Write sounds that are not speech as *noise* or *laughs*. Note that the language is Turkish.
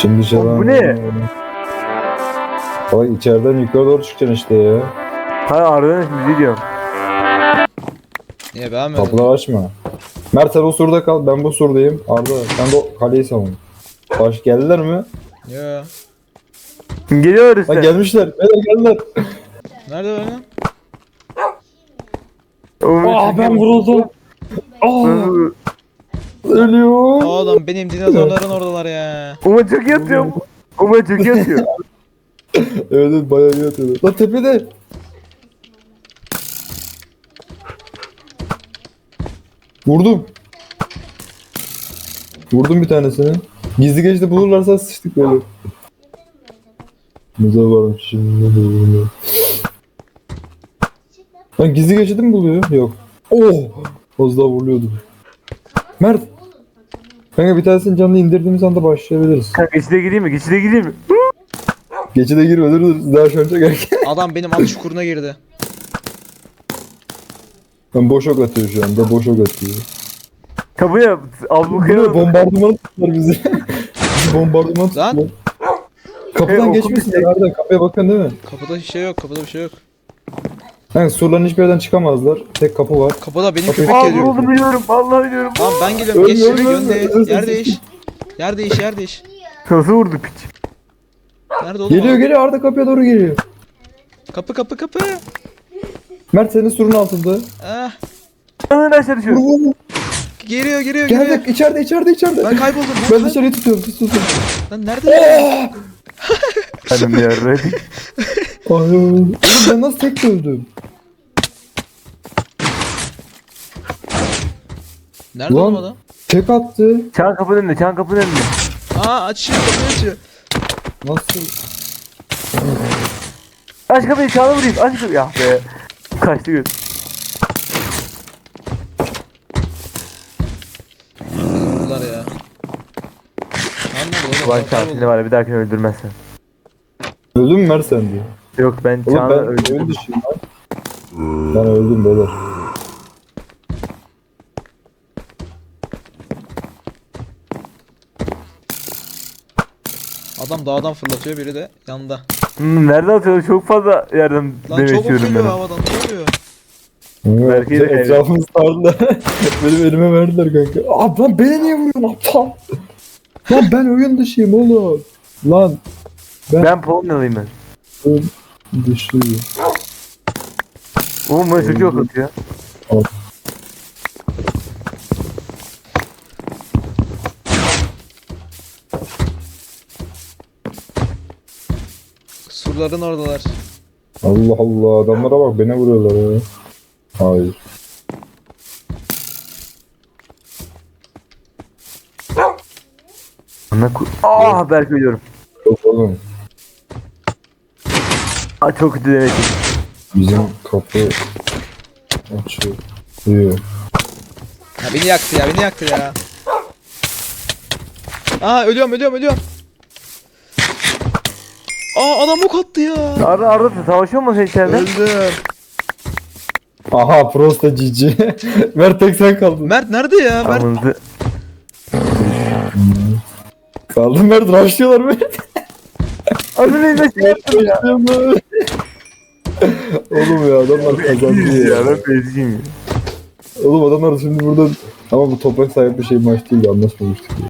Şimdi çalan. bu ne? Bak içeriden yukarı doğru çıkacaksın işte ya. Hayır aradan şimdi diyorum. Niye beğenmedin? Kapıları açma. Mert sen o surda kal. Ben bu surdayım. Arda sen de o kaleyi savun. Baş geldiler mi? Ya. Geliyor Lan işte. gelmişler. Beyler geldiler. Nerede böyle? Aa ben vuruldum. Aa ölüyor. Oğlum benim dinozorların oradalar ya. Uma çok yatıyor. Uma çok yatıyor. *laughs* Evet evet bayağı iyi atıyorlar. Lan tepede. Vurdum. Vurdum bir tanesini. Gizli geçti bulurlarsa sıçtık böyle. Müze varmış şimdi. Lan gizli geçidi mi buluyor? Yok. Oh! Az daha vuruluyordu. Mert. Kanka bir tanesini canlı indirdiğimiz anda başlayabiliriz. Kanka içine gireyim mi? İçine gireyim mi? Geçide girme dur dur. Daha şu an çok erken. Adam benim at çukuruna girdi. Ben boş ok atıyor şu anda. Boş ok atıyor. Kapıya al bu Bu ne? kıyafet. Bombardıman tuttular bizi. bizi bombardıman Lan. tuttular. Kapıdan Hey. Kapıya bakın değil mi? Kapıda bir şey yok, kapıda bir şey yok. Yani surların hiçbir yerden çıkamazlar. Tek kapı var. Kapıda benim Kapıyı- köpek Aa geliyor. vuruldum biliyorum. Vallahi biliyorum. Tamam ben geliyorum. Geç ölme, şimdi yön ölme. değiş. Ölme, Yer değiş. Yer değiş, yer değiş. Nasıl vurdu piç? Nerede oğlum? Geliyor o? geliyor Arda kapıya doğru geliyor. Kapı kapı kapı. Mert senin surun altında. Ah, Anın aşağı düşüyor. Vur, vur, vur. geliyor geliyor geliyor. Geldik içeride içeride içeride. Ben kayboldum. Ben dışarıyı tutuyorum siz lan nerede? Benim ya *laughs* ready. Ay, oğlum ben nasıl tek öldüm? Nerede Lan. adam? Tek attı. Çan kapının önünde. Çan kapının önünde. Aa açıyor kapıyı açıyor. Nasıl? Aç kapıyı çağla vurayım. Aç kapıyı. Ya be. Kaçtı göz. Ya. Oğlum? Ulan seni var ya bir dahakine öldürmezsen. Öldün mü Mert sen diye. Yok ben Oğlum Çağ'ı ben oyun öldürdüm. dışıyım lan. Ben öldüm beyler. Adam dağdan fırlatıyor biri de yanında. Hmm, nerede atıyor? Çok fazla yerden Lan demek çok istiyorum geliyor ben. havadan ne oluyor? Belki de- etrafımı sardılar. *laughs* Benim elime verdiler kanka. Lan beni niye vuruyorsun aptal? Lan ben oyun dışıyım oğlum. Lan Ben Polonyalıyım ben. Dışıyım. Oğlum bana çok yok atıyor. Surların oradalar. Allah Allah adamlara bak beni vuruyorlar ya. Hayır. Ana ku... Aa belki ölüyorum. Yok oğlum. Aa çok kötü demek ki. Bizim kapı açıyor. Duyuyor. Ya beni yaktı ya beni yaktı ya. Aa ölüyorum ölüyorum ölüyorum. Aa adam ok attı ya. Arda Arda savaşıyor mu sen içeride? Öldüm. Aha Prosta cici. *laughs* Mert tek sen kaldın. Mert nerede ya? Mert Amanızı. Kaldın Mert rushlıyorlar Mert. Arda ne ne şey yaptın ya? Oğlum ya adamlar kazandı ya ben bezgiyim ya. Oğlum adamlar şimdi burada ama bu toprak sahibi bir şey maç değil anlaşmamıştık. ya.